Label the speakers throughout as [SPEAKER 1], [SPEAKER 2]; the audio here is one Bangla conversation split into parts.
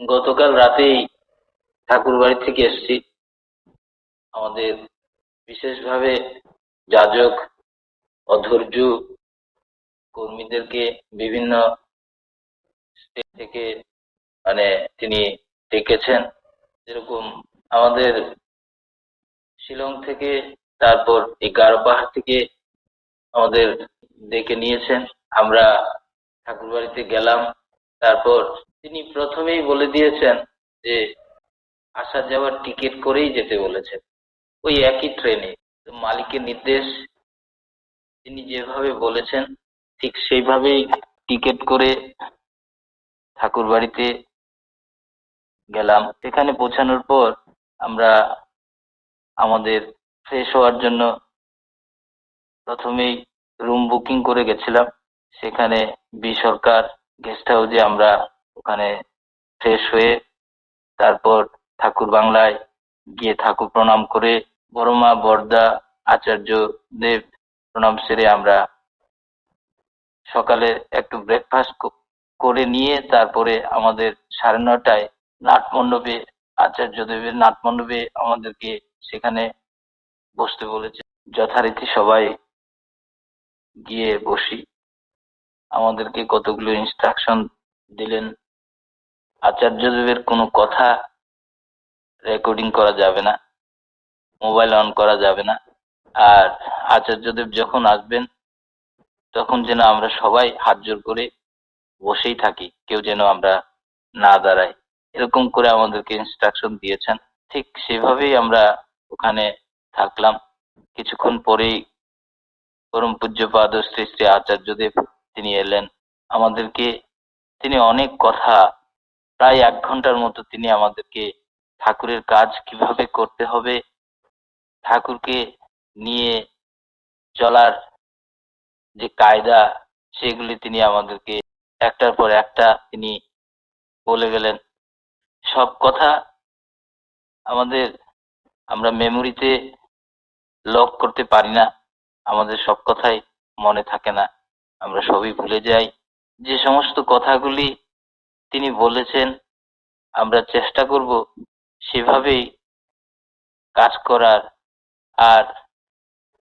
[SPEAKER 1] গতকাল রাতেই ঠাকুর বাড়ি থেকে এসেছি। আমাদের বিশেষভাবে যাজক, অধৈর্য কর্মীদেরকে বিভিন্ন স্টেট থেকে মানে তিনি ডেকেছেন। যেরকম আমাদের শিলং থেকে, তারপর এই গারো পাহাড় থেকে আমাদের ডেকে নিয়েছেন। আমরা ঠাকুর বাড়িতে গেলাম, তারপর তিনি প্রথমেই বলে দিয়েছেন যে আসা যাওয়ার টিকিট করেই যেতে বলেছেন। ওই একই ট্রেনে। মালিকের নির্দেশ, তিনি যেভাবে বলেছেন, ঠিক সেইভাবেই টিকিট করে ঠাকুর বাড়িতে গেলাম। সেখানে পৌঁছানোর পর আমরা আমাদের ফ্রেশ হওয়ার জন্য প্রথমেই রুম বুকিং করে গেছিলাম। সেখানে বি সরকার গেস্ট হাউসে আমরা ওখানে ফ্রেশ হয়ে তারপর ঠাকুর বাংলায় গিয়ে ঠাকুর প্রণাম করে বড়মা বর্দা আচার্য দেব প্রণাম সেরে আমরা সকালে একটু ব্রেকফাস্ট করে নিয়ে তারপরে আমাদের সাড়ে নটায় নাটমণ্ডপে আচার্য দেবের নাটমণ্ডপে আমাদেরকে সেখানে বসতে বলেছে। যথারীতি সবাই গিয়ে বসি। আমাদেরকে কতগুলো ইনস্ট্রাকশন দিলেন আচার্যদেবের কোনো কথা রেকর্ডিং করা যাবে না মোবাইল অন করা যাবে না। আর আচার্যদেব যখন আসবেন, তখন যেন আমরা সবাই হাত জোর করে বসেই থাকি, কেউ যেন আমরা না দাঁড়াই এরকম করে আমাদেরকে ইনস্ট্রাকশন দিয়েছেন। ঠিক সেভাবেই আমরা ওখানে থাকলাম। কিছুক্ষণ পরেই পরম পূজ্যপাদ শ্রী শ্রী আচার্যদেব তিনি এলেন। আমাদেরকে তিনি অনেক কথা প্রায় এক ঘণ্টার মতো তিনি আমাদেরকে ঠাকুরের কাজ কীভাবে করতে হবে, ঠাকুরকে নিয়ে চলার যে কায়দা, সেগুলি তিনি আমাদেরকে একটার পর একটা তিনি বলে গেলেন। সব কথা আমাদের, আমরা মেমোরিতে লক করতে পারি না, আমাদের সব কথাই মনে থাকে না। আমরা সবই ভুলে যাই। যে সমস্ত কথাগুলি তিনি বলেছেন, আমরা চেষ্টা করব সেভাবেই কাজ করার। আর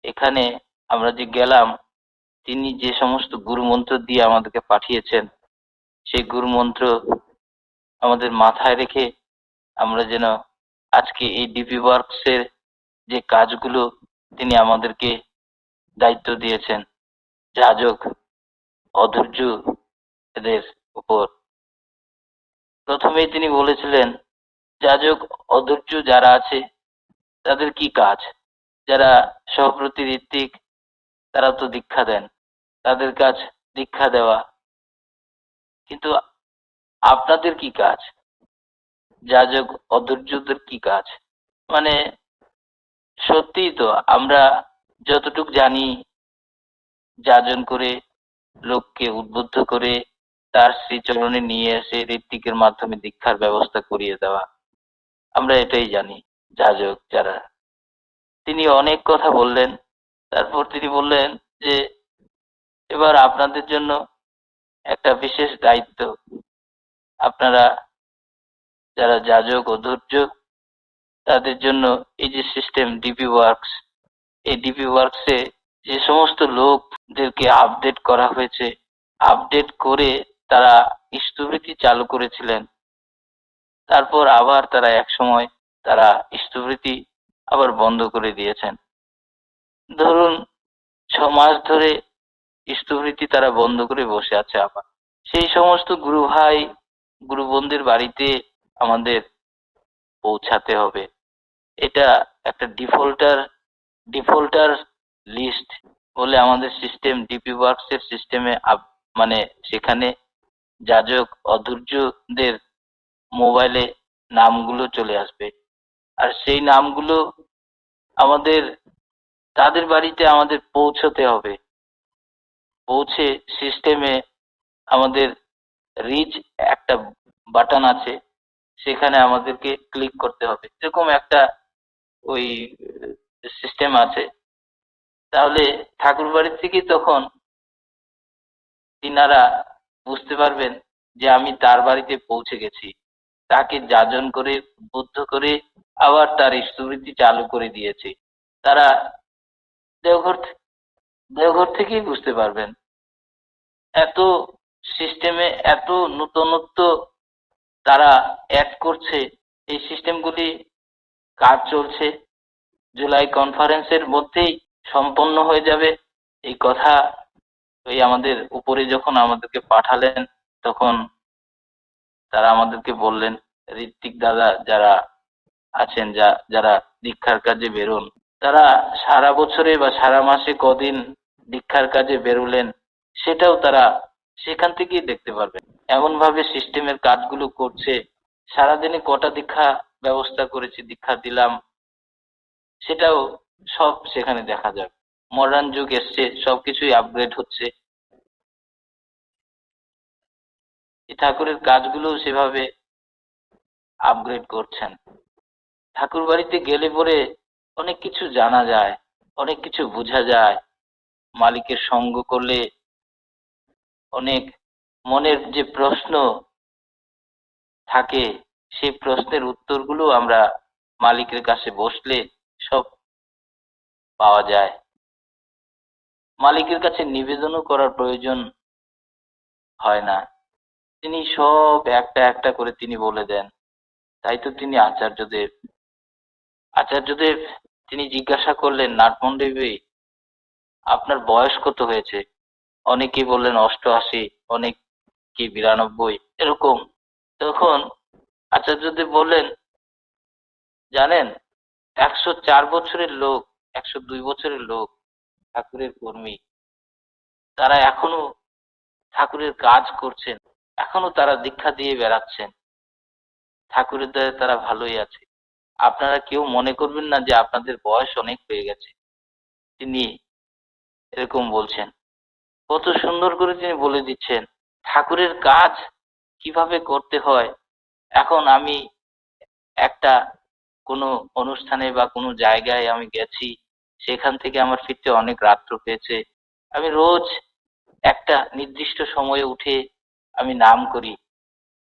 [SPEAKER 1] এখানে আমরা যে গেলাম, তিনি যে সমস্ত গুরু মন্ত্র দিয়ে আমাদেরকে পাঠিয়েছেন, সেই গুরু মন্ত্র আমাদের মাথায় রেখে আমরা যেন আজকে এই ডিপি ওয়ার্কসের যে কাজগুলো তিনি আমাদেরকে দায়িত্ব দিয়েছেন, যাজক অধৈর্য এদের উপর। প্রথমেই তিনি বলেছিলেন, যাজক অধৈর্য যারা আছে, তাদের কি কাজ? যারা সহপ্রতি ঋত্বিক তারা তো দীক্ষা দেন, তাদের কাজ দীক্ষা দেওয়া। কিন্তু আপনাদের কি কাজ? যাজক অধৈর্যদের কি কাজ? মানে সত্যিই তো আমরা যতটুক জানি, যাজন করে, লোককে উদ্বুদ্ধ করে তার শ্রীচরণে নিয়ে এসে ঋত্বিকের মাধ্যমে দীক্ষার ব্যবস্থা করিয়ে দেওয়া। আমরা এটাই জানি, যাজক যারা। তিনি অনেক কথা বললেন। তারপর তিনি বললেন যে, এবার আপনাদের জন্য একটা বিশেষ দায়িত্ব। আপনারা যারা যাজক ও ধৈর্য, তাদের জন্য এই যে সিস্টেম ডিপি ওয়ার্কস এই ডিপি ওয়ার্কসে যে সমস্ত লোকদেরকে আপডেট করা হয়েছে আপডেট করে তারা স্থবিরতি চালু করেছিলেন। তারপর আবার তারা এক সময় তারা স্থবিরতি আবার বন্ধ করে দিয়েছেন। ধরুন, ছ মাস ধরে স্থবিরতি তারা বন্ধ করে বসে আছে আবার। সেই সমস্ত গুরু ভাই, গুরু বোনদের বাড়িতে আমাদের পৌঁছাতে হবে। এটা একটা ডিফল্টার ডিফল্টার লিস্ট বলে আমাদের সিস্টেম ডিপি ওয়ার্কসের সিস্টেমে মানে সেখানে যাজক অধৈর্যদের মোবাইলে নামগুলো চলে আসবে। আর সেই নামগুলো আমাদের, তাদের বাড়িতে আমাদের পৌঁছতে হবে। পৌঁছে সিস্টেমে আমাদের রিচ একটা বাটন আছে, সেখানে আমাদেরকে ক্লিক করতে হবে। এরকম একটা ওই সিস্টেম আছে। তাহলে ঠাকুর বাড়ির থেকে তখন তিনারা বুঝতে পারবেন যে আমি তার বাড়িতে পৌঁছে গেছি। তাকে যাজন করে, উদ্বুদ্ধ করে আবার তার স্মৃতি চালু করে দিয়েছে। তারা দেওঘর দেওঘর থেকেই বুঝতে পারবেন। এত সিস্টেমে এত নূতনত্ব তারা অ্যাড করছে, এই সিস্টেমগুলি কাজ চলছে। জুলাই কনফারেন্সের মধ্যেই সম্পন্ন হয়ে যাবে। এই কথা ওই আমাদের উপরে যখন আমাদেরকে পাঠালেন, তখন তারা আমাদেরকে বললেন, ঋত্বিক দাদা, যারা আছেন, যা, যারা দীক্ষার কাজে বেরোন, তারা সারা বছরে বা সারা মাসে কদিন দীক্ষার কাজে বেরোলেন, সেটাও তারা সেখান থেকেই দেখতে পারবেন। এমন ভাবে সিস্টেমের কাজগুলো করছে, সারাদিনে কটা দীক্ষা ব্যবস্থা করেছি, দীক্ষা দিলাম, সেটাও সব সেখানে দেখা যাবে। মডার্ন যুগ এসছে, সবকিছুই আপগ্রেড হচ্ছে। ঠাকুরের কাজগুলো সেভাবে আপগ্রেড করছেন। ঠাকুর বাড়িতে গেলে পরে অনেক কিছু জানা যায়, অনেক কিছু বোঝা যায়। মালিকের সঙ্গ করলে অনেক মনের যে প্রশ্ন থাকে, সেই প্রশ্নের উত্তরগুলো আমরা মালিকের কাছে বসলে সব পাওয়া যায়। মালিকের কাছে নিবেদনও করার প্রয়োজন হয় না। তিনি সব একটা একটা করে তিনি বলে দেন। তাই তো তিনি আচার্যদেব। আচার্যদেব, তিনি জিজ্ঞাসা করলেন নাটমন্ডবী আপনার বয়স কত হয়েছে? অনেকেই বললেন, অষ্টআশি অনেকে বিরানব্বই, এরকম। তখন আচার্যদেব বললেন, জানেন, একশো চার বছরের লোক, একশো দুই বছরের লোক ঠাকুরের কর্মী। তারা এখনও ঠাকুরের কাজ করছেন। এখনও তারা দীক্ষা দিয়ে বেড়াচ্ছেন। ঠাকুরের দ্বারা তারা ভালোই আছে। আপনারা কেউ মনে করবেন না যে আপনাদের বয়স অনেক হয়ে গেছে। তিনি এরকম বলছেন। কত সুন্দর করে তিনি বলে দিচ্ছেন, ঠাকুরের কাজ কীভাবে করতে হয়? এখন আমি একটা কোনো অনুষ্ঠানে বা কোনো জায়গায় আমি গেছি সেখান থেকে আমার ফিরতে অনেক রাত্র পেয়েছে আমি রোজ একটা নির্দিষ্ট সময়ে উঠে আমি নাম করি,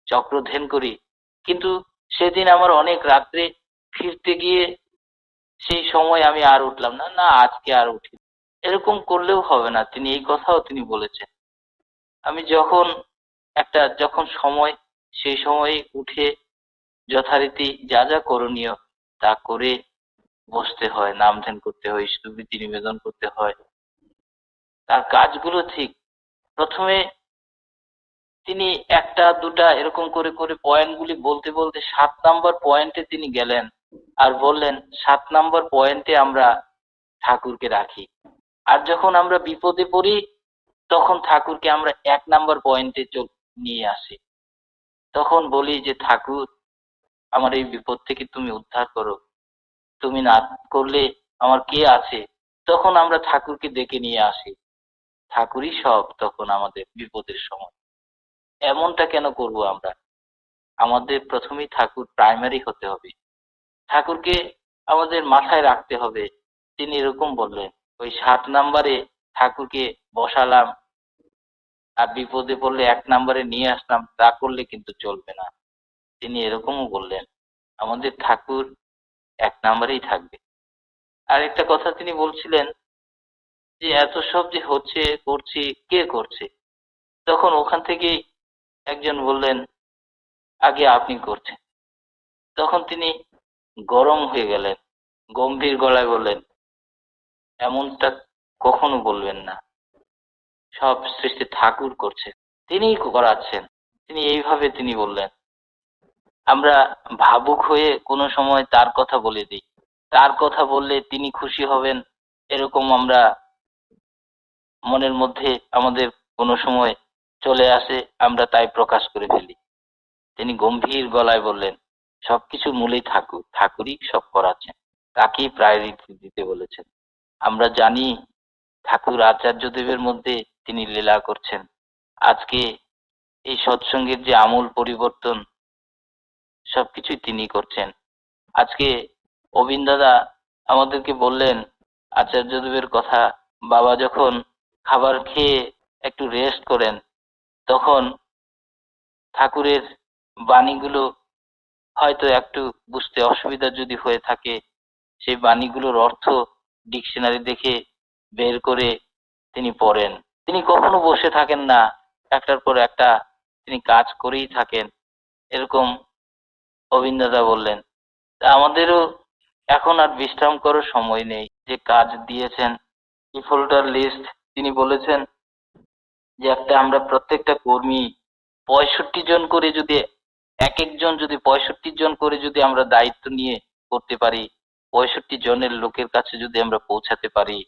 [SPEAKER 1] চক্রধ্যান করি। কিন্তু সেদিন আমার অনেক রাত্রে ফিরতে গিয়ে সেই সময় আমি আর উঠলাম না না আজকে আর উঠি। এরকম করলেও হবে না, তিনি এই কথাও তিনি বলেছেন। আমি যখন একটা, যখন সময়, সেই সময়ে উঠে যথারীতি যা যা করণীয় তা করে বসতে হয়, নাম ধ্যান করতে হয় স্তুতি নিবেদন করতে হয়। তার কাজগুলো ঠিক। প্রথমে তিনি একটা, দুটা এরকম করে করে পয়েন্টগুলি বলতে বলতে সাত নাম্বার পয়েন্টে তিনি গেলেন আর বললেন, সাত নাম্বার পয়েন্টে আমরা ঠাকুরকে রাখি। আর যখন আমরা বিপদে পড়ি, তখন ঠাকুরকে আমরা এক নাম্বার পয়েন্টে চল, নিয়ে আসি। তখন বলি যে, ঠাকুর, আমার এই বিপদ থেকে তুমি উদ্ধার করো। তুমি না করলে আমার কে আছে? তখন আমরা ঠাকুরকে ডেকে নিয়ে আসি। ঠাকুরই সব তখন আমাদের বিপদের সময়। এমনটা কেন করব আমরা? আমাদের প্রথমেই ঠাকুর প্রাইমারি হতে হবে। ঠাকুরকে আমাদের মাথায় রাখতে হবে। তিনি এরকম বললেন, ওই সাত নাম্বারে ঠাকুরকে বসালাম আর বিপদে পড়লে এক নাম্বারে নিয়ে আসলাম। তা করলে কিন্তু চলবে না। তিনি এরকমও বললেন, আমাদের ঠাকুর এক নাম্বারেই থাকবে। আর একটা কথা তিনি বলছিলেন যে, এত সব যে হচ্ছে, করছি, কে করছে? তখন ওখান থেকেই একজন বললেন, আগে আপনি করছেন। তখন তিনি গরম হয়ে গেলেন, গম্ভীর গলায় বললেন, এমনটা কখনো বলবেন না। সব সৃষ্টি ঠাকুর করছেন তিনিই করাচ্ছেন। তিনি এইভাবে তিনি বললেন। আমরা ভাবুক হয়ে কোনো সময় তার কথা বলে দিই। তার কথা বললে তিনি খুশি হবেন, এরকম আমরা মনের মধ্যে আমাদের কোনো সময় চলে আসে, আমরা তাই প্রকাশ করে ফেলি। তিনি গম্ভীর গলায় বললেন, সবকিছু মূলেই ঠাকুর ঠাকুরই সব করাচ্ছেন। তাকেই প্রায়োরিটি দিতে বলেছেন। আমরা জানি ঠাকুর আচার্যদেবের মধ্যে তিনি লীলা করছেন। আজকে এই সৎসঙ্গের যে আমূল পরিবর্তন সবকিছুই তিনি করছেন। আজকে অবিন দাদা আমাদেরকে বললেন আচার্যদেবের কথা, বাবা যখন খাবার খেয়ে একটু রেস্ট করেন, তখন ঠাকুরের বাণীগুলো হয়তো একটু বুঝতে অসুবিধা যদি হয়ে থাকে, সেই বাণীগুলোর অর্থ ডিকশনারি দেখে বের করে তিনি পড়েন। তিনি কখনো বসে থাকেন না, একটার পর একটা তিনি কাজ করেই থাকেন। এরকম অবিন্দাদা বললেন আমাদেরও এখন আর বিশ্রাম করার সময় নেই। যে কাজ দিয়েছেন ডিফল্টার লিস্ট তিনি বলেছেন যে একটা আমরা প্রত্যেকটা কর্মী পঁয়ষট্টি জন করে যদি, এক একজন যদি পঁয়ষট্টি জন করে যদি আমরা দায়িত্ব নিয়ে করতে পারি, পঁয়ষট্টি জনের লোকের কাছে যদি আমরা পৌঁছাতে পারি,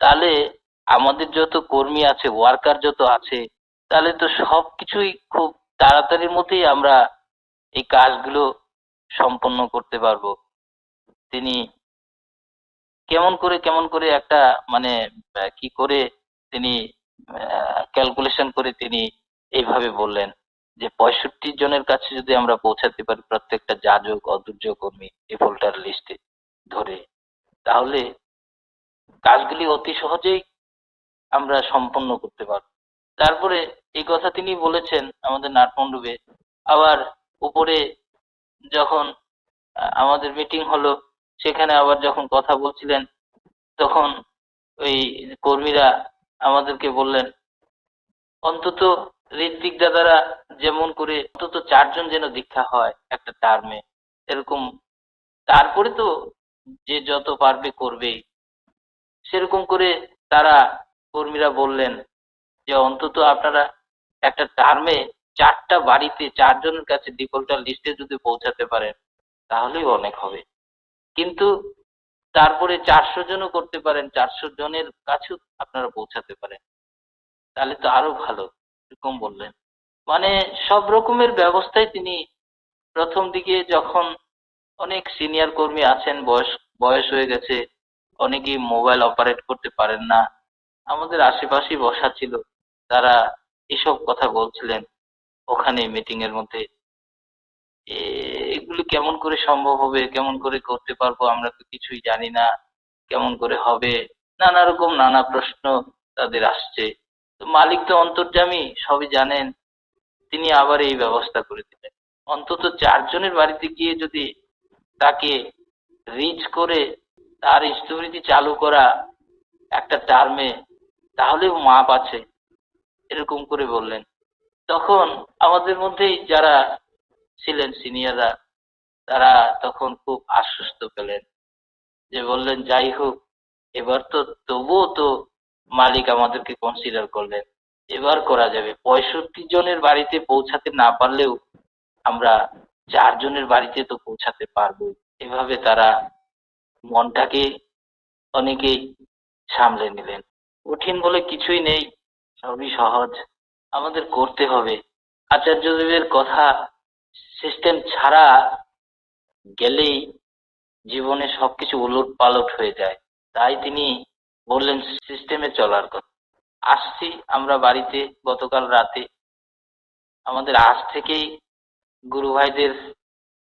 [SPEAKER 1] তাহলে আমাদের যত কর্মী আছে ওয়ার্কার যত আছে, তাহলে তো সবকিছুই খুব তাড়াতাড়ির মধ্যেই আমরা এই কাজগুলো সম্পন্ন করতে পারব। তিনি কেমন করে কেমন করে একটা মানে কি করে তিনি ক্যালকুলেশন করে তিনি এইভাবে বললেন যে পঁয়ষট্টি জনের কাছে যদি আমরা পৌঁছাতে পারি প্রত্যেকটা যাজক, অদূর্য কর্মী ডিফল্টার লিস্টে ধরে, তাহলে কাজগুলি অতি সহজেই আমরা সম্পন্ন করতে পারব। তারপরে এই কথা তিনি বলেছেন আমাদের নাটমণ্ডপে আবার উপরে যখন আমাদের মিটিং হলো, সেখানে আবার যখন কথা বলছিলেন, তখন ওই কর্মীরা আমাদেরকে বললেন, অন্তত ঋত্বিক দাদারা যেমন করে, অন্তত চারজন যেন দীক্ষা হয় একটা টার্মে এরকম, তারপরে তো যে যত পারবে করবে সেরকম করে তারা কর্মীরা বললেন যে, অন্তত আপনারা একটা টার্মে চারটা বাড়িতে চারজনের কাছে ডিফল্টার লিস্টে যদি পৌঁছাতে পারেন, তাহলেই অনেক হবে। কিন্তু তারপরে চারশো জনও করতে পারেন, চারশো জনের কাছেও আপনারা পৌঁছাতে পারেন। তাহলে তো আরও ভালো এরকম বললেন। মানে সব রকমের ব্যবস্থায় তিনি প্রথম দিকে যখন অনেক সিনিয়র কর্মী আছেন, বয়স বয়স হয়ে গেছে, অনেকেই মোবাইল অপারেট করতে পারেন না। আমাদের আশেপাশেই বসা ছিল, তারা এসব কথা বলছিলেন। ওখানে মিটিং এর মধ্যে এগুলি কেমন করে সম্ভব হবে? কেমন করে করতে পারব? আমরা তো কিছুই জানি না কেমন করে হবে? নানা রকম নানা প্রশ্ন তাদের আসছে। তো মালিক তো অন্তর্যামী সবই জানেন। তিনি আবার এই ব্যবস্থা করে দিলেন। অন্তত চারজনের বাড়িতে গিয়ে যদি তাকে রিচ করে তার স্থবিরতি চালু করা একটা টার্মে তাহলেও মাপ আছে। এরকম করে বললেন। তখন আমাদের মধ্যেই যারা ছিলেন সিনিয়ররা তারা তখন খুব আশ্বস্ত পেলেন যে বললেন, যাই হোক, এবার তো তবুও তো মালিক আমাদেরকে কনসিডার করলেন, এবার করা যাবে। পঁয়ষট্টি জনের বাড়িতে পৌঁছাতে না পারলেও আমরা চারজনের বাড়িতে তো পৌঁছাতে পারব এভাবে তারা মনটাকে অনেকেই সামলে নিলেন। কঠিন বলে কিছুই নেই, সবই সহজ। আমাদের করতে হবে। আচার্যদেবের কথা সিস্টেম ছাড়া গেলেই জীবনে সবকিছু উলট পালট হয়ে যায়। তাই তিনি বললেন সিস্টেমে চলার কথা। আসছি আমরা বাড়িতে, গতকাল রাতে। আমাদের আজ থেকেই গুরু ভাইদের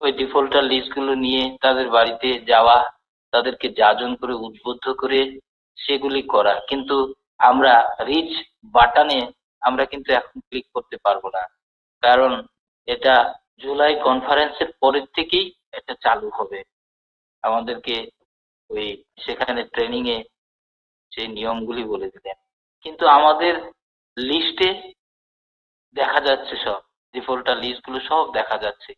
[SPEAKER 1] ওই ডিফল্টার লিস্টগুলো নিয়ে তাদের বাড়িতে যাওয়া, তাদেরকে যাজন করে উদ্বুদ্ধ করে সেগুলি করা। কিন্তু আমরা রিচ বাটনে আমরা কিন্তু এখন ক্লিক করতে পারব না। কারণ এটা জুলাই কনফারেন্সের পরের থেকেই এটা চালু হবে। আমাদেরকে ওই সেখানে ট্রেনিং এ সেই নিয়মগুলি বলে দিলেন। কিন্তু আমাদের লিস্টে দেখা যাচ্ছে সব ডিফল্টার লিস্টগুলো সব দেখা যাচ্ছে।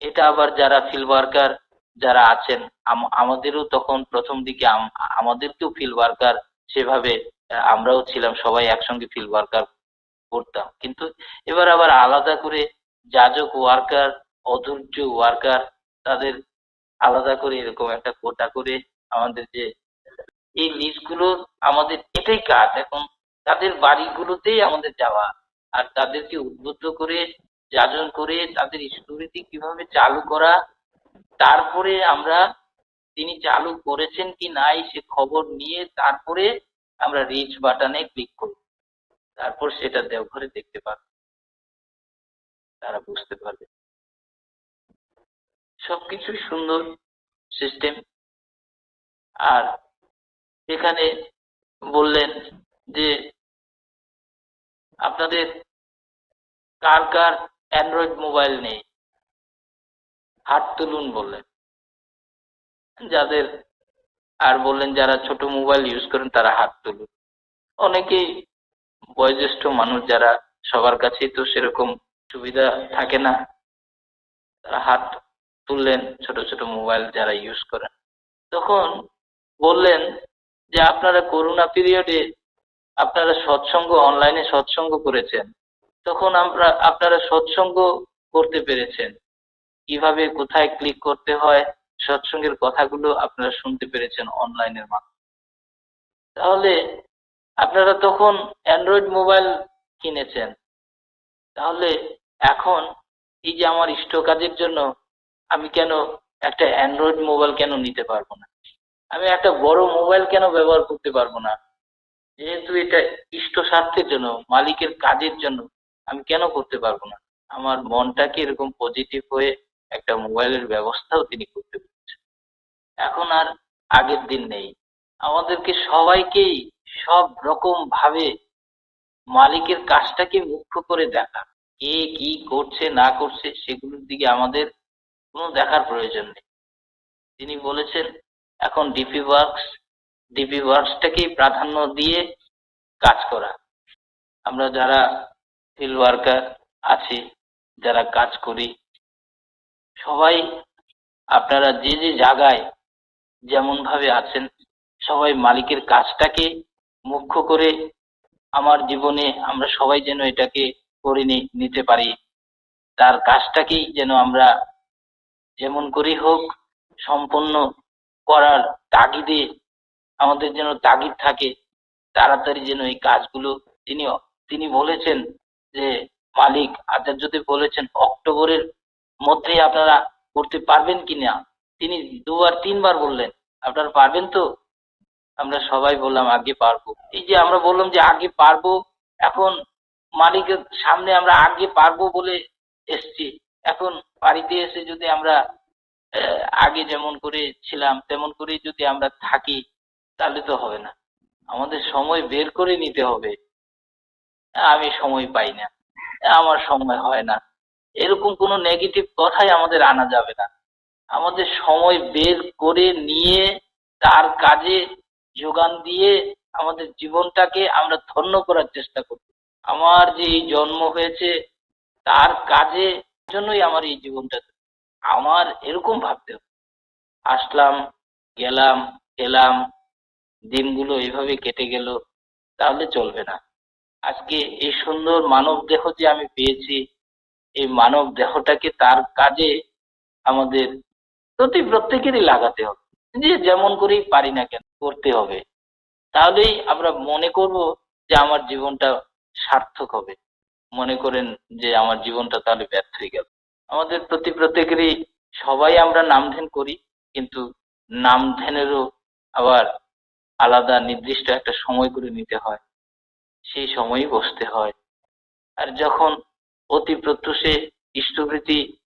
[SPEAKER 1] এটা আবার যারা ফিল্ড ওয়ার্কার যারা আছেন আমাদেরও তখন প্রথম দিকে আম- আমাদেরকেও ফিল্ড ওয়ার্কার সেভাবে আমরাও ছিলাম সবাই একসঙ্গে ফিল্ড ওয়ার্কার করতাম। কিন্তু এবার আবার আলাদা করে যাজক ওয়ার্কার অধৈর্য ওয়ার্কার তাদের আলাদা করে এরকম একটা কোটা করে আমাদের যে এই লিস্টগুলো আমাদের এটাই কাজ। এখন তাদের বাড়িগুলোতেই আমাদের যাওয়া। আর তাদেরকে উদ্বুদ্ধ করে, যাজন করে, তাদের স্টোরিটি কীভাবে চালু করা, তারপরে আমরা তিনি চালু করেছেন কি নাই সে খবর নিয়ে তারপরে আমরা রিচ বাটনে ক্লিক করব। তারপর সেটা দেওঘরে দেখতে পারবে তারা বুঝতে পারবে। সবকিছুই সুন্দর সিস্টেম আর এখানে বললেন যে আপনাদের কার কার অ্যান্ড্রয়েড মোবাইল নেই? হাত তুলুন বললেন। যাদের, আর বললেন যারা ছোট মোবাইল ইউজ করেন তারা হাত তুলুন। অনেকেই বয়োজ্যেষ্ঠ মানুষ যারা সবার কাছেই তো সেরকম সুবিধা থাকে না, তারা হাত তুললেন ছোট ছোট মোবাইল যারা ইউজ করেন। তখন বললেন যে, আপনারা করোনা পিরিয়ডে আপনারা সৎসঙ্গ অনলাইনে সৎসঙ্গ করেছেন। তখন আমরা, আপনারা সৎসঙ্গ করতে পেরেছেন। কীভাবে, কোথায় ক্লিক করতে হয়, সৎসঙ্গের কথাগুলো আপনারা শুনতে পেরেছেন অনলাইনের মাধ্যমে। তাহলে আপনারা তখন অ্যান্ড্রয়েড মোবাইল কিনেছেন। তাহলে এখন এই যে আমার ইষ্ট কাজের জন্য আমি কেন একটা অ্যান্ড্রয়েড মোবাইল কেন নিতে পারব না? আমি একটা বড় মোবাইল কেন ব্যবহার করতে পারব না? যেহেতু এটা ইষ্ট স্বার্থের জন্য, মালিকের কাজের জন্য আমি কেন করতে পারব না? আমার মনটাকে এরকম পজিটিভ হয়ে একটা মোবাইলের ব্যবস্থাও তিনি করতে পেরেছেন। এখন আর আগের দিন নেই। আমাদেরকে সবাইকেই সব রকম ভাবে মালিকের কাজটাকে মুখ্য করে দেখা। কে কি করছে, না করছে, সেগুলোর দিকে আমাদের কোনো দেখার প্রয়োজন নেই। তিনি বলেছেন, এখন ডিপি ওয়ার্কস ডিপি ওয়ার্কসটাকেই প্রাধান্য দিয়ে কাজ করা। আমরা যারা ফিল্ড ওয়ার্কার আছি, যারা কাজ করি, সবাই আপনারা যে যে জায়গায় যেমন ভাবে আছেন, সবাই মালিকের কাজটাকে মুখ্য করে আমার জীবনে আমরা সবাই যেন এটাকে করে নিতে পারি। তার কাজটাকেই যেন আমরা যেমন করেই হোক সম্পন্ন করার তাগিদে আমাদের যেন তাগিদ থাকে, তাড়াতাড়ি যেন এই কাজগুলো তিনি তিনি বলেছেন যে, মালিক আচার্যদেব বলেছেন, অক্টোবরের মধ্যেই আপনারা করতে পারবেন কিনা? তিনি দুবার, তিনবার বললেন। আপনারা পারবেন তো? আমরা সবাই বললাম, আগে পারব। এই যে আমরা বললাম যে, আগে পারব। এখন মালিকের সামনে আমরা আগে পারব বলে এসছি। এখন বাড়িতে এসে যদি আমরা আগে যেমন করে ছিলাম, তেমন করে যদি আমরা থাকি, তাহলে তো হবে না। আমাদের সময় বের করে নিতে হবে। আমি সময় পাই না। আমার সময় হয় না। এরকম কোনো নেগেটিভ কথাই আমাদের আনা যাবে না। আমাদের সময় বের করে নিয়ে তার কাজে যোগান দিয়ে আমাদের জীবনটাকে আমরা ধন্য করার চেষ্টা করব। আমার যে এই জন্ম হয়েছে, তার কাজে জন্যই আমার এই জীবনটা। আমার এরকম ভাবতে হবে। আসলাম, গেলাম এলাম দিনগুলো এইভাবে কেটে গেল, তাহলে চলবে না। আজকে এই সুন্দর মানব দেহ যে আমি পেয়েছি, এই মানব দেহটাকে তার কাজে আমাদের প্রতি প্রত্যেকেরই লাগাতে হবে। যে যেমন করেই পারি না কেন, করতে হবে। তাহলেই আমরা মনে করব যে আমার জীবনটা সার্থক হবে। মনে করেন যে আমার জীবনটা তাহলে ব্যর্থ হয়ে গেল। আমাদের প্রতি প্রত্যেকেরই সবাই আমরা নাম ধ্যান করি, কিন্তু নাম ধ্যানেরও আবার আলাদা নির্দিষ্ট একটা সময় করে নিতে হয়। সেই সময়ই বসতে হয়। আর যখন অতি প্রত্যুষে ইষ্টভৃতি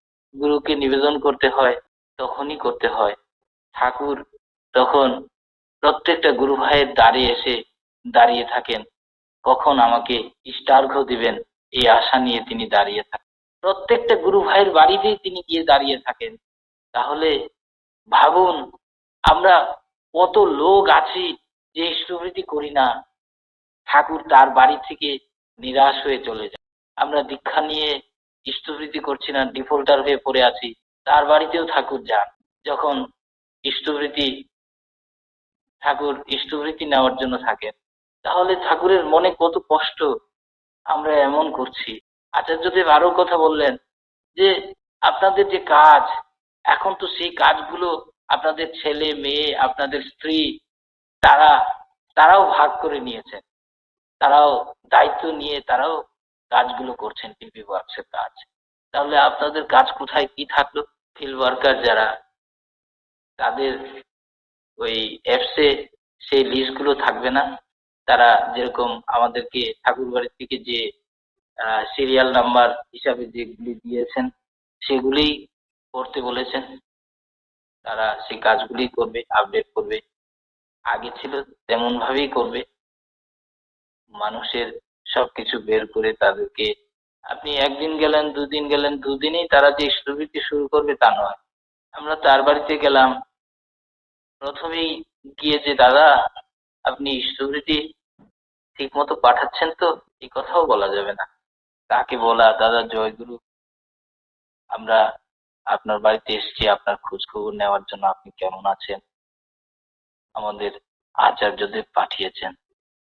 [SPEAKER 1] গুরুকে নিবেদন করতে হয়, তখনই করতে হয়। ঠাকুর তখন প্রত্যেকটা গুরু ভাইয়ের দ্বারে এসে দাঁড়িয়ে থাকেন। কখন আমাকে ইষ্টার্ঘ দিবেন এই আশা নিয়ে তিনি দাঁড়িয়ে থাকেন। প্রত্যেকটা গুরু ভাইয়ের বাড়িতেই তিনি গিয়ে দাঁড়িয়ে থাকেন। তাহলে ভাবুন, আমরা কত লোক আছি যে ইষ্টভৃতি করি না। ঠাকুর তার বাড়ি থেকে নিরাশ হয়ে চলে যায়। আমরা দীক্ষা নিয়ে ইষ্টভৃতি করছি না, ডিফল্টার হয়ে পড়ে আছি। তার বাড়িতেও ঠাকুর যান। যখন ইষ্টভৃতি, ঠাকুর ইষ্টভৃতি নেওয়ার জন্য থাকেন। তাহলে ঠাকুরের মনে কত কষ্ট আমরা এমন করছি? আচার্যদেব আরও কথা বললেন যে, আপনাদের যে কাজ, এখন তো সেই কাজগুলো আপনাদের ছেলে, মেয়ে, আপনাদের স্ত্রী, তারা, তারাও ভাগ করে নিয়েছেন। তারাও দায়িত্ব নিয়ে তারাও কাজগুলো করছেন টিভি ওয়ার্কসের কাজ। তাহলে আপনাদের কাজ কোথায়? কি থাকল? ফিল্ড ওয়ার্কার যারা তাদের ওই অ্যাপসে সেই লিস্টগুলো থাকবে না। তারা যেরকম আমাদেরকে ঠাকুর বাড়ির থেকে যে সিরিয়াল নাম্বার হিসাবে যেগুলি দিয়েছেন, সেগুলিই করতে বলেছেন। তারা সেই কাজগুলি করবে আপডেট করবে। আগে ছিল তেমন ভাবেই করবে। মানুষের সবকিছু বের করে তাদেরকে, আপনি একদিন গেলেন, দুদিন গেলেন, দুদিনেই তারা যে স্থবিরতি শুরু করবে তা নয়। আমরা তার বাড়িতে গেলাম। প্রথমেই গিয়ে যে, দাদা, আপনি স্টোরিটি ঠিক মতো পাঠাচ্ছেন তো? এই কথাও বলা যাবে না। তাকে বলা? দাদা জয়গুরু, আমরা আপনার বাড়িতে এসেছি। আপনার খোঁজ খবর নেওয়ার জন্য আপনি কেমন আছেন? আমাদের আচার্যদেব পাঠিয়েছেন।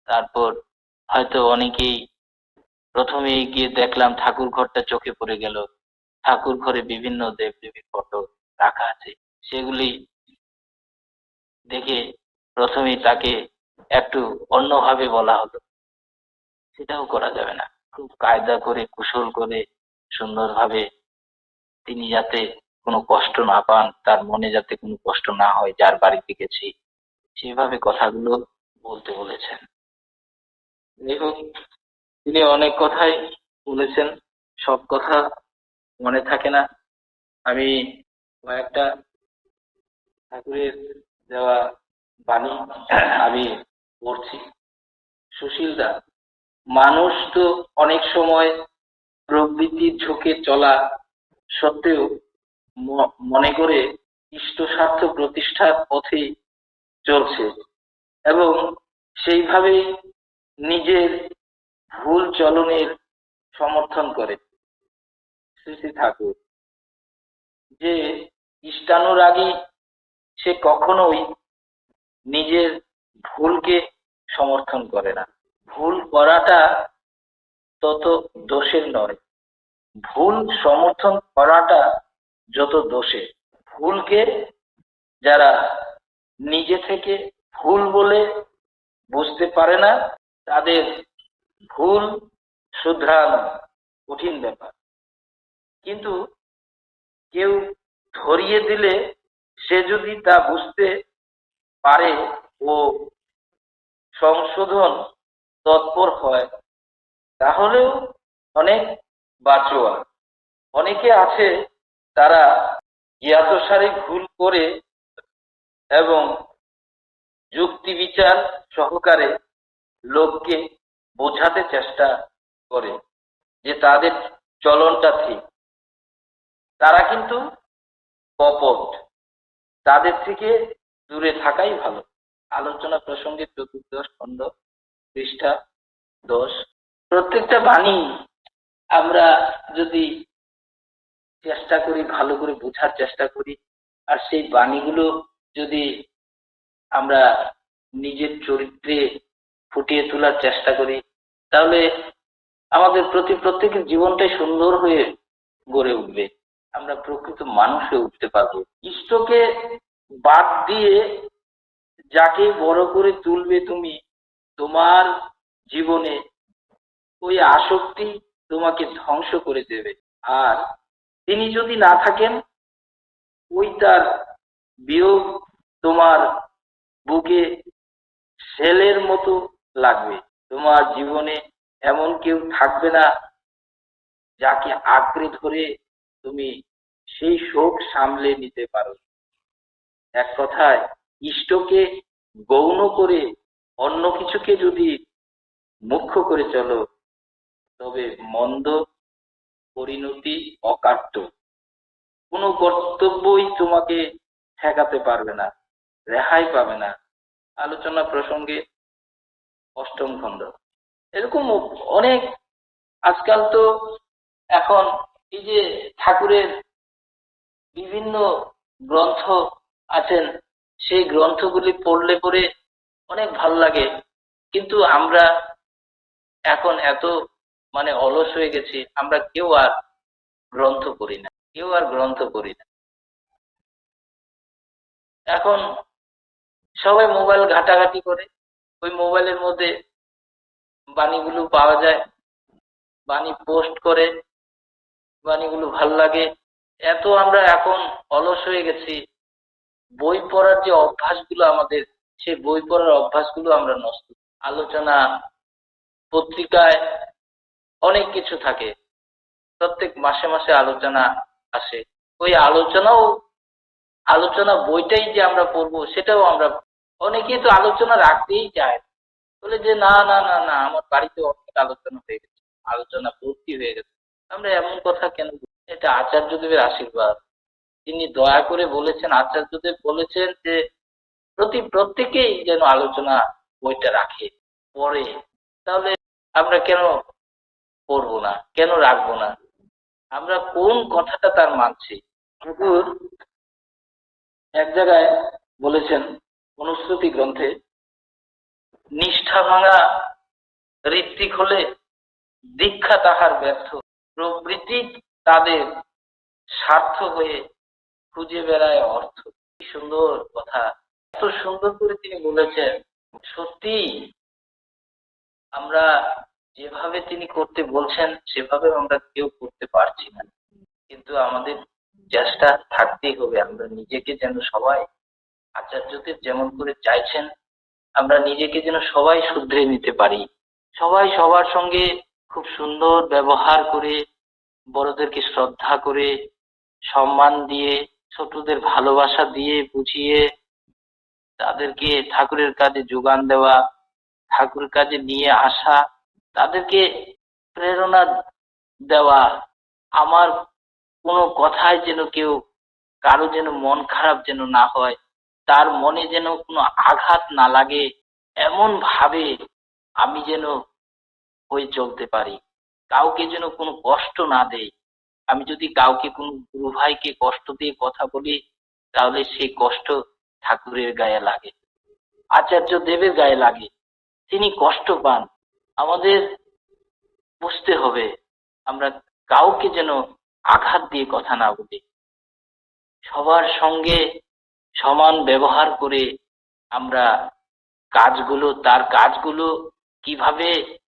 [SPEAKER 1] তারপর হয়তো অনেকেই প্রথমেই গিয়ে দেখলাম ঠাকুর ঘরটা চোখে পড়ে গেল। ঠাকুর ঘরে বিভিন্ন দেব দেবীর ফটো। রাখা আছে। সেগুলি দেখে প্রথমেই তাকে একটু অন্যভাবে বলা হলো। সেটাও করা যাবে না। খুব কায়দা করে, কুশল করে, সুন্দরভাবে তিনি যাতে কোনো কষ্ট না পান, তার মনে যাতে কোনো কষ্ট না হয়, যার বাড়িতে গেছি, সেভাবে কথাগুলো বলতে বলেছেন। হোক তিনি অনেক কথাই বলেছেন। সব কথা মনে থাকে না। আমি কয়েকটা ঠাকুরের দেওয়া বাণী আমি পড়ছি। সুশীলদা মানুষ তো অনেক সময় প্রবৃত্তির ঝোঁকে চলা সত্ত্বেও মনে করে ইষ্ট স্বার্থ প্রতিষ্ঠার পথে চলছে এবং সেইভাবেই নিজের ভুল চলনের সমর্থন করে। শ্রী ঠাকুর। যে ইষ্টানুরাগী সে কখনোই নিজের ভুলকে সমর্থন করে না। ভুল করাটা তত দোষের নয়। ভুল সমর্থন করাটা যত দোষের। ভুলকে যারা নিজে থেকে ভুল বলে বুঝতে পারে না, তাদের ভুল শুধরানো কঠিন ব্যাপার। কিন্তু কেউ ধরিয়ে দিলে সে যদি তা বুঝতে পারে ও সংশোধন তৎপর হয়, তাহলেও অনেক বাঁচোয়া অনেকে আছে তারা জ্ঞাতসারে ভুল করে এবং যুক্তি বিচার সহকারে লোককে বোঝাতে চেষ্টা করে যে তাদের চলনটা ঠিক। তারা কিন্তু কপট। তাদের থেকে দূরে থাকাই ভালো। আলোচনা প্রসঙ্গে চতুর্দশ, খণ্ড, পৃষ্ঠা, দশ। প্রত্যেকটা বাণী আমরা যদি চেষ্টা করি, ভালো করে বোঝার চেষ্টা করি, আর সেই বাণীগুলো যদি আমরা নিজের চরিত্রে ফুটিয়ে তোলার চেষ্টা করি, তাহলে আমাদের প্রতি প্রত্যেকের জীবনটাই সুন্দর হয়ে গড়ে উঠবে। আমরা প্রকৃত মানুষ হয়ে উঠতে পারব। ইষ্টকে বাদ দিয়ে যাকে বড় করে তুলবে তুমি, তোমার জীবনে ওই আসক্তি তোমাকে ধ্বংস করে দেবে। আর তিনি যদি না থাকেন, ওই তার বিয়োগ তোমার বুকে সেলের মতো লাগবে। তোমার জীবনে এমন কেউ থাকবে না যাকে আঁকড়ে ধরে তুমি সেই শোক সামলে নিতে পারো। এক কথায়, ইষ্টকে গৌণ করে অন্য কিছুকে যদি মুখ্য করে চলো, তবে মন্দ পরিণতি অকাট্য। কোনো কর্তব্যই তোমাকে ঠেকাতে পারবে না, রেহাই পাবে না। আলোচনা প্রসঙ্গে অষ্টম খণ্ড। এরকম অনেক, আজকাল তো এখন এই যে ঠাকুরের বিভিন্ন গ্রন্থ আছেন, সেই গ্রন্থগুলি পড়লে পরে অনেক ভালো লাগে। কিন্তু আমরা এখন এত মানে অলস হয়ে গেছি, আমরা কেউ আর গ্রন্থ পড়ি না, কেউ আর গ্রন্থ পড়ি না। এখন সবাই মোবাইল ঘাটাঘাটি করে, ওই মোবাইলের মধ্যে বাণীগুলো পাওয়া যায়, বাণী পোস্ট করে বাণীগুলো ভালো লাগে। এত আমরা এখন অলস হয়ে গেছি। বই পড়ার যে অভ্যাসগুলো আমাদের, সেই বই পড়ার অভ্যাসগুলো আমরা নষ্ট আলোচনা, পত্রিকায় অনেক কিছু থাকে। প্রত্যেক মাসে মাসে আলোচনা আসে। ওই আলোচনাও, আলোচনা বইটাই যে আমরা পড়ব, সেটাও আমরা, অনেকেই তো আলোচনা রাখতেই চায় বলে যে, না না না না, আমার বাড়িতে অনেক আলোচনা হয়ে গেছে। আলোচনা ভর্তি হয়ে গেছে। আমরা এমন কথা কেন? এটা আচার্যদেবের আশীর্বাদ। তিনি দয়া করে বলেছেন আচার্যদেব বলেছেন যে, প্রতি প্রত্যেকেই যেন আলোচনা বইটা রাখে, পড়ে। তাহলে আমরা কেন পড়ব না? কেন রাখব না? আমরা কোন কথাটা তার মানছি? ঠাকুর এক জায়গায় বলেছেন অনুশ্রুতি গ্রন্থে, নিষ্ঠা ভাঙা ঋত্বিক হলে দীক্ষা তাহার ব্যর্থ। প্রবৃত্তি তাদের স্বার্থ হয়ে খুঁজে বেড়ায় অর্থ। কি সুন্দর কথা। এত সুন্দর করে তিনি বলেছেন, সত্যি আমরা যেভাবে তিনি করতে বলছেন, সেভাবে আমরা কেউ করতে পারছি না। কিন্তু আমাদের চেষ্টা থাকতেই হবে, আমরা নিজেকে যেন সবাই আচার্যদের যেমন করে চাইছেন, আমরা নিজেকে যেন সবাই শুধরে নিতে পারি। সবাই সবার সঙ্গে খুব সুন্দর ব্যবহার করে, বড়দেরকে শ্রদ্ধা করে, সম্মান দিয়ে, ছোটদের ভালোবাসা দিয়ে, বুঝিয়ে তাদেরকে ঠাকুরের কাজে যোগান দেওয়া, ঠাকুর কাজে নিয়ে আসা, তাদেরকে প্রেরণা দেওয়া। আমার কোনো কথায় যেন কেউ, কারও যেন মন খারাপ যেন না হয়, তার মনে যেন কোনো আঘাত না লাগে এমন ভাবে আমি যেন হয়ে চলতে পারি। কাউকে যেন কোনো কষ্ট না দেই আমি যদি কাউকে কোনো গুরু ভাইকে কষ্ট দিয়ে কথা বলি, তাহলে সেই কষ্ট ঠাকুরের গায়ে লাগে, আচার্য দেবের গায়ে লাগে। তিনি কষ্ট পান। আমাদের বুঝতে হবে, আমরা কাউকে যেন আঘাত দিয়ে কথা না বলি। সবার সঙ্গে সমান ব্যবহার করে আমরা কাজগুলো, তার কাজগুলো কীভাবে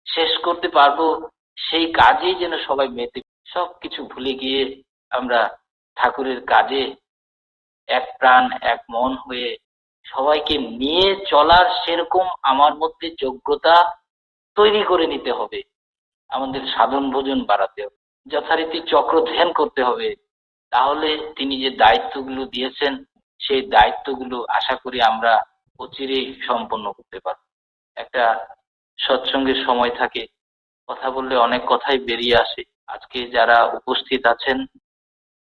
[SPEAKER 1] শেষ করতে পারব, সেই কাজেই যেন সবাই মেতে। সব কিছু ভুলে গিয়ে আমরা ঠাকুরের কাজে এক প্রাণ, এক মন হয়ে সবাইকে নিয়ে চলার সেরকম আমার মধ্যে যোগ্যতা তৈরি করে নিতে হবে। আমাদের সাধন ভোজন বাড়াতে হবে, যথারীতি চক্র ধ্যান করতে হবে। তাহলে তিনি যে দায়িত্বগুলো দিয়েছেন, সেই দায়িত্বগুলো আশা করি আমরা অচিরেই সম্পন্ন করতে পারব। একটা সৎসঙ্গের সময় থাকে। কথা বললে অনেক কথাই বেরিয়ে আসে। আজকে যারা উপস্থিত আছেন,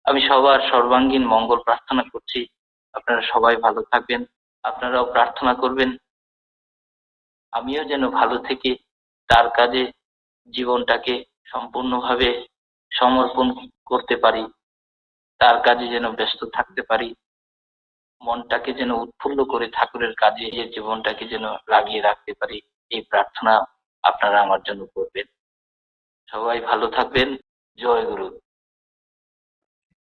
[SPEAKER 1] আমি সবার সর্বাঙ্গীন মঙ্গল প্রার্থনা করছি। আপনারা সবাই ভালো থাকবেন। আপনারাও প্রার্থনা করবেন। আমিও যেন ভালো থেকে তার কাজে, জীবনটাকে সম্পূর্ণভাবে সমর্পণ করতে পারি। তার কাজে যেন ব্যস্ত থাকতে পারি। মনটাকে যেন উৎফুল্ল করে ঠাকুরের কাজে, জীবনটাকে যেন লাগিয়ে রাখতে পারি। এই প্রার্থনা আপনারা আমার জন্য করবেন। সবাই ভালো থাকবেন। জয় গুরু।